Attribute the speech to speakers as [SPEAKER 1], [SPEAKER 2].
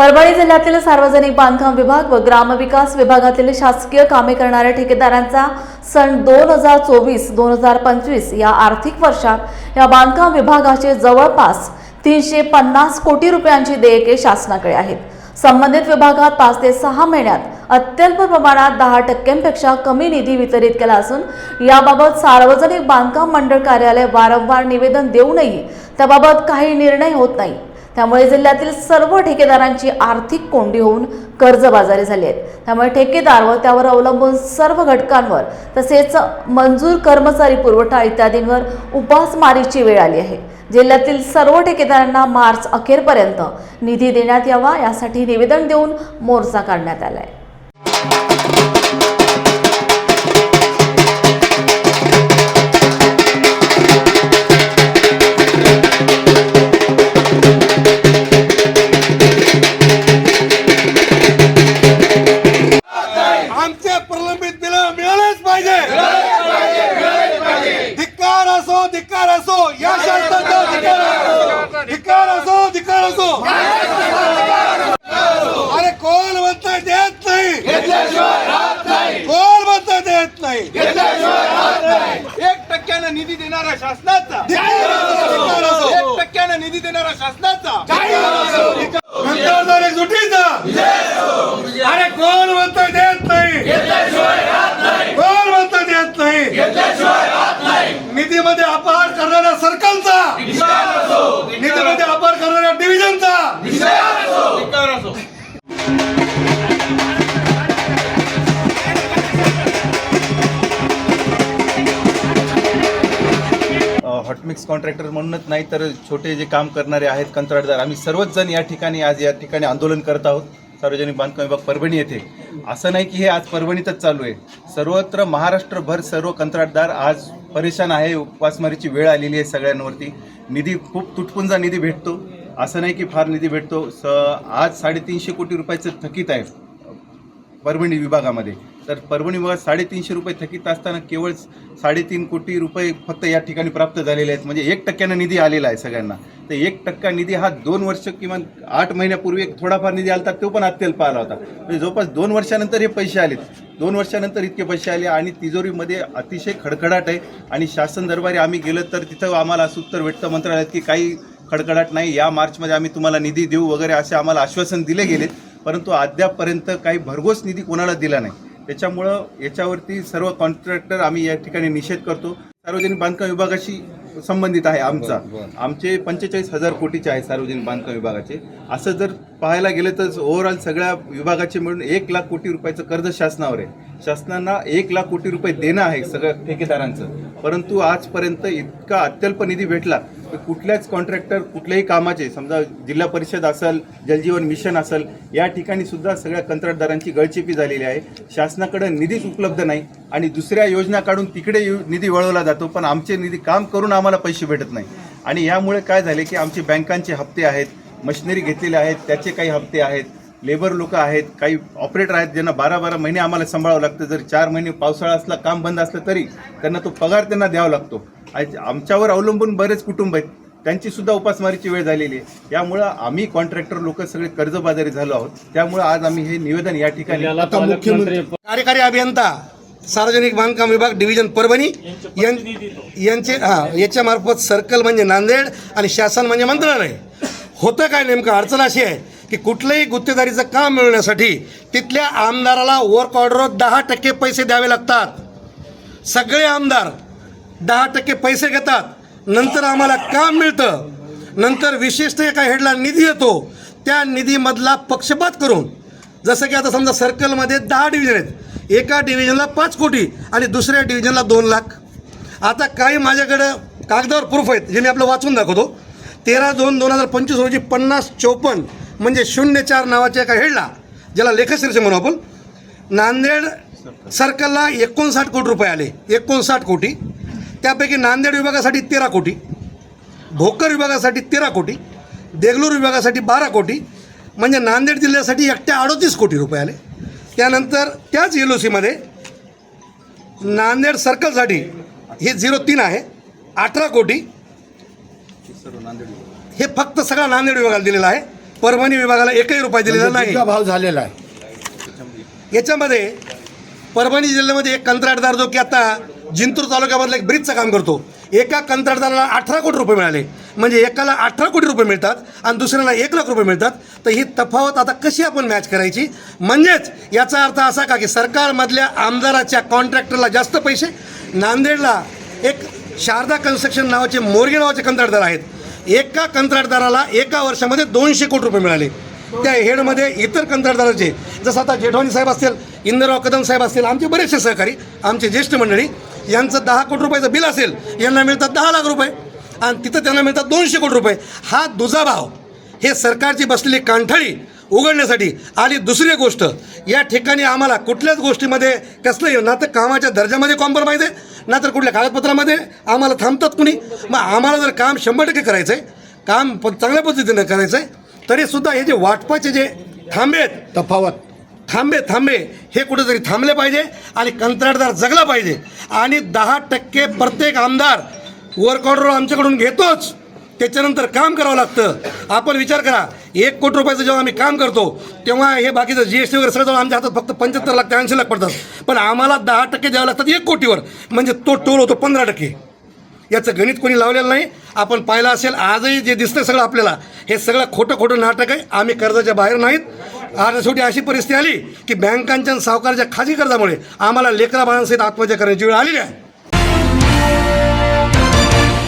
[SPEAKER 1] परभणी जिल्ह्यातील सार्वजनिक बांधकाम विभाग व ग्रामविकास विभागातील शासकीय कामे करणाऱ्या ठेकेदारांचा सन दोन हजार चोवीस दोन हजार पंचवीस या आर्थिक वर्षात या बांधकाम विभागाचे जवळपास तीनशे पन्नास कोटी रुपयांची देयके शासनाकडे आहेत. संबंधित विभागात पाच ते सहा महिन्यात अत्यल्प प्रमाणात दहा टक्क्यांपेक्षा कमी निधी वितरित केला असून याबाबत सार्वजनिक बांधकाम मंडळ कार्यालय वारंवार निवेदन देऊनही त्याबाबत काही निर्णय होत नाही. त्यामुळे जिल्ह्यातील सर्व ठेकेदारांची आर्थिक कोंडी होऊन कर्जबाजारी झाली आहेत. त्यामुळे ठेकेदार व त्यावर अवलंबून सर्व घटकांवर तसेच मंजूर कर्मचारी पुरवठा इत्यादींवर उपासमारीची वेळ आली आहे. जिल्ह्यातील सर्व ठेकेदारांना मार्च अखेरपर्यंत निधी देण्यात यावा यासाठी निवेदन देऊन मोर्चा काढण्यात आला आहे
[SPEAKER 2] असो धिक्कार असो अरे कोण म्हणता देत नाही? कोण म्हणता देत नाही?
[SPEAKER 3] एक टक्क्यानं निधी देणारा शासनाचा. एक टक्क्यानं निधी देणारा शासनाचा.
[SPEAKER 4] हॉटमिक्स कॉन्ट्रॅक्टर म्हणूनच नाही तर छोटे जे काम करणारे आहेत कंत्राटदार आम्ही सर्वच जण या ठिकाणी आज या ठिकाणी आंदोलन करत आहोत. सार्वजनिक बांधकाम विभाग परभणी येथे. असं नाही की हे आज परभणीतच चालू आहे. सर्वत्र महाराष्ट्रभर सर्व कंत्राटदार आज परेशान आहे उपासमारीची वेळ आलेली आहे सगळ्यांवरती. निधी खूप तुटपुंजा निधी भेटतो. असं नाही की फार निधी भेटतो. स आज साडेतीनशे कोटी रुपयाचं थकीत आहे परभणी विभागामध्ये. तर परभणी विभागात साडेतीनशे रुपये थकीत असताना केवळ साडेतीन कोटी रुपये फक्त या ठिकाणी प्राप्त झालेले आहेत. म्हणजे एक टक्क्यानं निधी आलेला आहे सगळ्यांना. तर एक टक्का निधी हा दोन वर्ष किमान आठ महिन्यापूर्वी एक थोडाफार निधी आला तो पण अत्यल्प आला होता. म्हणजे जवळपास दोन वर्षानंतर हे पैसे आलेत. दोन वर्षानंतर इतके पैसे आले आणि तिजोरीमध्ये अतिशय खडखडाट आहे. आणि शासन दरबारी आम्ही गेलं तर तिथं आम्हाला असं उत्तर भेटतं मंत्रालयात की काही खडखडाट नाही. या मार्चमध्ये आम्ही तुम्हाला निधी देऊ वगैरे असे आम्हाला आश्वासन दिले गेले. परंतु अद्यापपर्यंत काही भरघोस निधी कोणाला दिला नाही. त्याच्यामुळं याच्यावरती सर्व कॉन्ट्रॅक्टर आम्ही या ठिकाणी निषेध करतो. सार्वजनिक बांधकाम विभागाशी संबंधित आहे आमचा. आमचे पंचेचाळीस हजार कोटीचे आहे सार्वजनिक बांधकाम विभागाचे. असं जर पाहायला गेलं तर ओव्हरऑल सगळ्या विभागाचे मिळून एक लाख कोटी रुपयाचं कर्ज शासनावर आहे. शासनाला एक लाख कोटी रुपये देणं आहे सगळ्या ठेकेदारांचं. परंतु आजपर्यंत इतका अत्यल्प निधी भेटला तर कुठल्याच कॉन्ट्रॅक्टर कुठल्याही कामाचे समजा जिल्हा परिषद असेल जलजीवन मिशन असेल या ठिकाणी सुद्धा सगळ्या कंत्राटदारांची गळचेपी झालेली आहे. शासनाकडे निधीच उपलब्ध नाही आणि दुसऱ्या योजना काढून तिकडे निधी वळवला जातो पण आमचे निधी काम करून आम्हाला पैसे भेटत नाही. आणि यामुळे काय झाले की आमचे बँकांचे हप्ते आहेत मशिनरी घेतलेले आहेत त्याचे काही हप्ते आहेत लेबर लोक आहेत काही ऑपरेटर आहेत ज्यांना बारा बारा महिने आम्हाला सांभाळावं लागतं. जर चार महिने पावसाळा असला काम बंद असलं तरी त्यांना तो पगार त्यांना द्यावा लागतो. आज आमच्यावर अवलंबून बरेच कुटुंब आहेत. त्यांची सुद्धा उपासमारीची वेळ झालेली आहे. यामुळं आम्ही कॉन्ट्रॅक्टर लोक सगळे कर्जबाजारी झालो आहोत. त्यामुळं आज आम्ही हे निवेदन या ठिकाणी
[SPEAKER 2] आता मुख्यमंत्री कार्यकारी अभियंता सार्वजनिक बांधकाम विभाग डिव्हिजन परभणी यांचे हा याच्या मार्फत सर्कल म्हणजे नांदेड आणि शासन म्हणजे मंत्रालय. होतं काय नेमकं? अडचण अशी आहे की कुठलंही गुत्तेदारीचं काम मिळवण्यासाठी तिथल्या आमदाराला वर्क ऑर्डरवर दहा टक्के पैसे द्यावे लागतात. सगळे आमदार दहा टक्के पैसे घेतात. नंतर आम्हाला काम मिळतं. नंतर विशेषतः एका हेडला निधी येतो. त्या निधीमधला पक्षपात करून जसं की आता समजा सर्कलमध्ये दहा डिव्हिजन आहेत. एका डिव्हिजनला पाच कोटी आणि दुसऱ्या डिव्हिजनला दोन लाख. आता काही माझ्याकडं कागदावर प्रूफ आहेत जे मी आपलं वाचून दाखवतो. तेरा दोन दोन हजार पंचवीस रोजी पन्नास चौपन्न म्हणजे शून्य चार नावाच्या एका हेडला ज्याला लेखशीर्ष म्हणू आपण नांदेड सर्कलला एकोणसाठ कोटी रुपये आले. एकोणसाठ कोटी. त्यापैकी नांदेड विभागासाठी तेरा कोटी भोकर विभागासाठी तेरा कोटी देगलूर विभागासाठी बारा कोटी म्हणजे नांदेड जिल्ह्यासाठी एकट्या अडोतीस कोटी रुपये आले. त्यानंतर त्याच एल ओ सीमध्ये नांदेड सर्कलसाठी हे झिरो तीन आहे अठरा कोटी. हे फक्त सगळा नांदेड विभागाला दिलेला आहे परभणी विभागाला एकही रुपया दिलेला नाही.
[SPEAKER 5] भाव झालेला आहे.
[SPEAKER 2] याच्यामध्ये परभणी जिल्ह्यामध्ये एक कंत्राटदार जो की आता जिंतूर तालुक्यामधलं एक ब्रिजचं काम करतो. एका कंत्राटदाराला अठरा कोटी रुपये मिळाले. म्हणजे एकाला अठरा कोटी रुपये मिळतात आणि दुसऱ्याला एक लाख रुपये मिळतात. तर ही तफावत आता कशी आपण मॅच करायची? म्हणजेच याचा अर्थ असा का की सरकारमधल्या आमदाराच्या कॉन्ट्रॅक्टरला जास्त पैसे नांदेडला एक शारदा कन्स्ट्रक्शन नावाचे मोरगे नावाचे कंत्राटदार आहेत. एका कंत्राटदाराला एका वर्षामध्ये दोनशे कोटी रुपये मिळाले. त्या हेडमध्ये इतर कंत्राटदाराचे जसं आता जेठवानी साहेब असतील इंदरराव कदम साहेब असतील आमचे बरेचसे सहकारी आमचे ज्येष्ठ मंडळी यांचं दहा कोटी रुपयाचं बिल असेल यांना मिळतात दहा लाख रुपये. आणि तिथं त्यांना मिळतात दोनशे कोटी रुपये. हा दुजाभाव हे सरकारची बसलेली कांठळी उघडण्यासाठी आणि दुसरी गोष्ट. या ठिकाणी आम्हाला कुठल्याच गोष्टीमध्ये कसलंही ना तर कामाच्या दर्जामध्ये कॉम्प्रोमाइज आहे ना तर कुठल्या कागदपत्रामध्ये आम्हाला थांबतात कुणी. मग आम्हाला जर काम शंभर टक्के करायचं आहे काम पण चांगल्या पद्धतीनं करायचं आहे तरीसुद्धा हे जे वाटपाचे जे थांबे आहेत
[SPEAKER 5] तफावत.
[SPEAKER 2] थांबे थांबे. हे कुठेतरी थांबले पाहिजे आणि कंत्राटदार जगला पाहिजे. आणि दहा टक्के प्रत्येक आमदार वर्क ऑर्डर आमच्याकडून घेतोच. त्याच्यानंतर काम करावं लागतं. आपण विचार करा एक कोटी रुपयाचं जेव्हा आम्ही काम करतो तेव्हा हे बाकीचं जी एस टी वगैरे सगळं आमच्या हातात फक्त पंच्याहत्तर लाख ते ऐंशी लाख पडतात. पण आम्हाला दहा टक्के द्यावं लागतात एक कोटीवर. म्हणजे तो टोल होतो पंधरा टक्के. याचं गणित कोणी लावलेलं नाही. आपण पाहिलं असेल आजही जे दिसतं सगळं आपल्याला हे सगळं खोटं खोटं नाटक आहे. आम्ही कर्जाच्या बाहेर नाहीत. आज शेवटी अशी परिस्थिती आली की बँकांच्या सावकाराच्या खाजगी कर्जामुळे आम्हाला लेकरा बाळांसहित आत्महत्या करण्याची वेळ आलेली आहे.